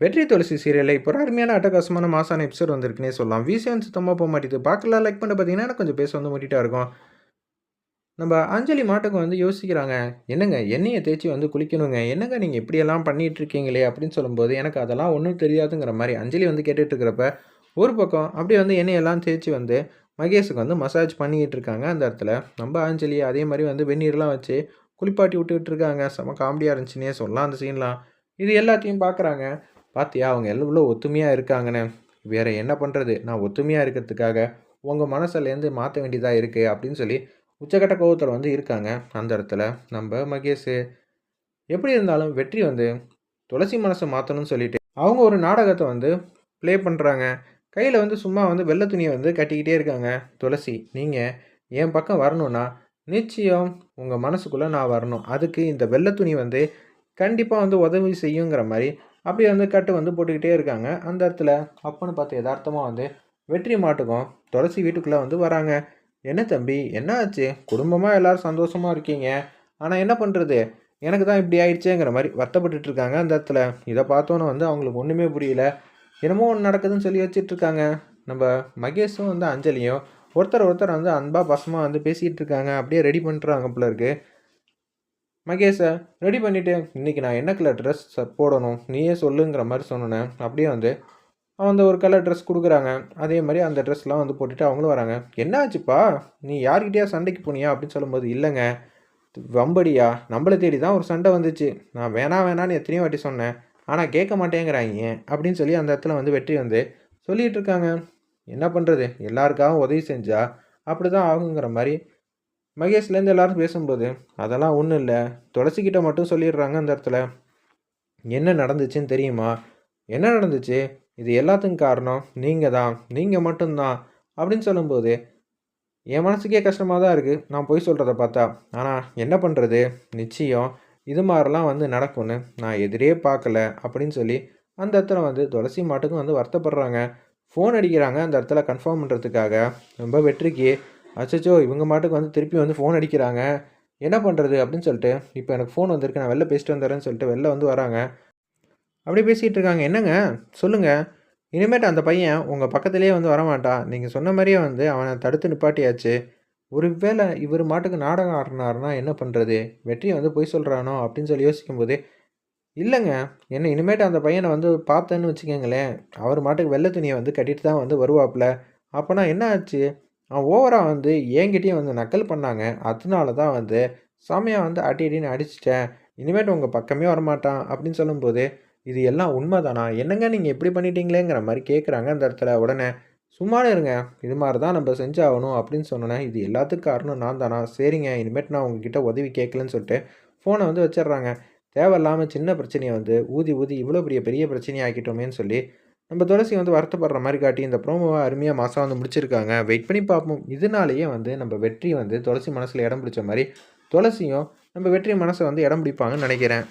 வெற்றி துளசி சீரியலில் இப்போ அருமையான அட்டகாசமான மாசான எபிசோட் வந்திருக்குன்னே சொல்லலாம். விசிஎன் சுத்தமாக போக மாட்டேது. பார்க்கலாம். லைக் பண்ண பார்த்தீங்கன்னா கொஞ்சம் பேச வந்து முட்டிட்டா இருக்கும். நம்ம அஞ்சலி மாட்டுக்கு வந்து யோசிக்கிறாங்க. என்னங்க? எண்ணெயை தேய்ச்சி வந்து குளிக்கணுங்க. என்னங்க நீங்கள் இப்படியெல்லாம் பண்ணிகிட்டு இருக்கீங்களே அப்படின்னு சொல்லும்போது எனக்கு அதெல்லாம் ஒன்றும் தெரியாதுங்கிற மாதிரி அஞ்சலி வந்து கேட்டுட்ருக்கிறப்ப ஒரு பக்கம் அப்படியே வந்து எண்ணெயெல்லாம் தேய்ச்சி வந்து மகேஷுக்கு வந்து மசாஜ் பண்ணிக்கிட்டு இருக்காங்க. அந்த இடத்துல நம்ம அஞ்சலி அதே மாதிரி வந்து வெந்நீர்லாம் வச்சு குளிப்பாட்டி விட்டுக்கிட்டு இருக்காங்க. செம காமெடியாக இருந்துச்சுன்னே சொல்லலாம். அந்த சீன்லாம் இது எல்லாத்தையும் பார்க்குறாங்க. பாத்தியா அவங்க எவ்வளோ ஒத்துமையாக இருக்காங்கன்னு வேற என்ன பண்ணுறது நான் ஒத்துமையாக இருக்கிறதுக்காக உங்கள் மனசுலேருந்து மாற்ற வேண்டியதாக இருக்குது அப்படின்னு சொல்லி உச்சக்கட்ட கோபத்தில் வந்து இருக்காங்க. அந்த இடத்துல நம்ம மகேஷ். எப்படி இருந்தாலும் வெற்றி வந்து துளசி மனசை மாற்றணும்னு சொல்லிட்டு அவங்க ஒரு நாடகத்தை வந்து ப்ளே பண்ணுறாங்க கையில் வந்து சும்மா வந்து வெள்ளை துணியை வந்து கட்டிக்கிட்டே இருக்காங்க. துளசி நீங்கள் என் பக்கம் வரணும்னா நிச்சயம் உங்கள் மனசுக்குள்ளே நான் வரணும். அதுக்கு இந்த வெள்ளை துணி வந்து கண்டிப்பாக வந்து உதவி செய்யுங்கிற மாதிரி அப்படி வந்து கட்டு வந்து போட்டுக்கிட்டே இருக்காங்க. அந்த இடத்துல அப்பன்னு பார்த்து யதார்த்தமாக வந்து வெற்றி மாட்டுக்கும் துளசி வீட்டுக்குள்ளே வந்து வராங்க. என்ன தம்பி என்ன ஆச்சு? குடும்பமாக எல்லோரும் சந்தோஷமாக இருக்கீங்க? ஆனால் என்ன பண்ணுறது எனக்கு தான் இப்படி ஆயிடுச்சேங்கிற மாதிரி வருத்தப்பட்டுட்டு இருக்காங்க அந்த இடத்துல. இதை பார்த்தோன்னே வந்து அவங்களுக்கு ஒன்றுமே புரியல. என்னமோ ஒன்று நடக்குதுன்னு சொல்லி வச்சிட்ருக்காங்க நம்ம மகேஷும் வந்து அஞ்சலியும் ஒருத்தர் ஒருத்தர் வந்து அன்பாக பசமாக வந்து பேசிகிட்டு இருக்காங்க. அப்படியே ரெடி பண்ணுறாங்க போல மகேஷை ரெடி பண்ணிவிட்டு இன்றைக்கி நான் என்ன கலர் ட்ரெஸ் போடணும்? நீயே சொல்லுங்கிற மாதிரி சொன்னேன் அப்படியே வந்து அந்த ஒரு கலர் ட்ரெஸ் கொடுக்குறாங்க. அதே மாதிரி அந்த ட்ரெஸ்லாம் வந்து போட்டுட்டு அவங்களும் வராங்க. என்ன ஆச்சுப்பா நீ யார்கிட்டயா சண்டைக்கு போனியா? அப்படின்னு சொல்லும்போது இல்லைங்க. வம்படியா? நம்மளை தேடி தான் ஒரு சண்டை வந்துச்சு. நான் வேணாம் வேணான்னு எத்தனையோ வாட்டி சொன்னேன். ஆனால் கேட்க மாட்டேங்கிறாங்க அப்படின்னு சொல்லி அந்த இடத்துல வந்து வெற்றி வந்து சொல்லிகிட்டு இருக்காங்க. என்ன பண்ணுறது எல்லாருக்காகவும் உதவி செஞ்சா அப்படி தான் ஆகுங்கிற மாதிரி மகேஷ்லேருந்து எல்லாரும் பேசும்போது அதெல்லாம் ஒன்றும் இல்லை. துளசிக்கிட்ட மட்டும் சொல்லிடுறாங்க அந்த இடத்துல. என்ன நடந்துச்சுன்னு தெரியுமா? என்ன நடந்துச்சு? இது எல்லாத்துக்கும் காரணம் நீங்கள் தான். நீங்கள் மட்டும்தான் அப்படின்னு சொல்லும்போது என் மனசுக்கே கஷ்டமாக தான் இருக்குது நான் போய் சொல்கிறத பார்த்தா. ஆனால் என்ன பண்ணுறது நிச்சயம் இது மாதிரிலாம் வந்து நடக்கும்னு நான் எதிரே பார்க்கல. அப்படின்னு சொல்லி அந்த இடத்துல வந்து துளசி மாட்டுக்கும் வந்து வருத்தப்படுறாங்க. ஃபோன் அடிக்கிறாங்க அந்த இடத்துல கன்ஃபார்ம் பண்ணுறதுக்காக ரொம்ப வெற்றிக்கு அச்சச்சோ இவங்க மாட்டுக்கு வந்து திருப்பி வந்து ஃபோன் அடிக்கிறாங்க. என்ன பண்ணுறது அப்படின்னு சொல்லிட்டு இப்போ எனக்கு ஃபோன் வந்திருக்கு நான் வெளில பேசிட்டு வந்துடுறேன்னு சொல்லிட்டு வெளில வந்து வராங்க. அப்படி பேசிகிட்டு இருக்காங்க. என்னங்க? சொல்லுங்கள் இனிமேட்டு அந்த பையன் உங்கள் பக்கத்துலேயே வந்து வரமாட்டான் நீங்கள் சொன்ன மாதிரியே வந்து அவனை தடுத்து நிப்பாட்டியாச்சு. ஒரு வேளை இவர் மாட்டுக்கு நாடகம் ஆடினாருனா என்ன பண்ணுறது வெற்றியை வந்து பொய் சொல்கிறானோ அப்படின்னு சொல்லி யோசிக்கும்போது இல்லைங்க. என்ன இனிமேட்டு அந்த பையனை வந்து பார்த்தேன்னு வச்சுக்கோங்களேன். அவர் மாட்டுக்கு வெள்ளை துணியை வந்து கட்டிட்டு தான் வந்து வருவாப்புல. அப்போனா என்ன ஆச்சு? ஓவராக வந்து என்கிட்டயும் வந்து நக்கல் பண்ணாங்க. அதனால தான் வந்து செமையாக வந்து அடி அடின்னு அடிச்சிட்டேன். இனிமேட்டு உங்கள் பக்கமே வரமாட்டான். அப்படின்னு சொல்லும்போது இது எல்லாம் உண்மைதானா? என்னங்க நீங்கள் எப்படி பண்ணிட்டீங்களேங்கிற மாதிரி கேட்குறாங்க அந்த இடத்துல உடனே சும்மானே இருங்க. இது மாதிரி தான் நம்ம செஞ்சாகணும். அப்படின்னு சொன்னேன் இது எல்லாத்துக்கும் காரணம் நான் தானா? சரிங்க. இனிமேட்டு நான் உங்ககிட்ட உதவி கேட்கலன்னு சொல்லிட்டு ஃபோனை வந்து வச்சிடுறாங்க. தேவையில்லாமல் சின்ன பிரச்சனையை வந்து ஊதி ஊதி இவ்வளோ பெரிய பெரிய பிரச்சனையை ஆக்கிட்டோமேன்னு சொல்லி நம்ம துளசி வந்து வருத்தப்படுற மாதிரி காட்டி இந்த ப்ரோமோவை அருமையாக மாதம் வந்து முடிச்சிருக்காங்க. வெயிட் பண்ணி பார்ப்போம். இதனாலேயே வந்து நம்ம வெற்றி வந்து துளசி மனசில் இடம் பிடிச்ச மாதிரி துளசியும் நம்ம வெற்றி மனசை வந்து இடம் பிடிப்பாங்கன்னு நினைக்கிறேன்.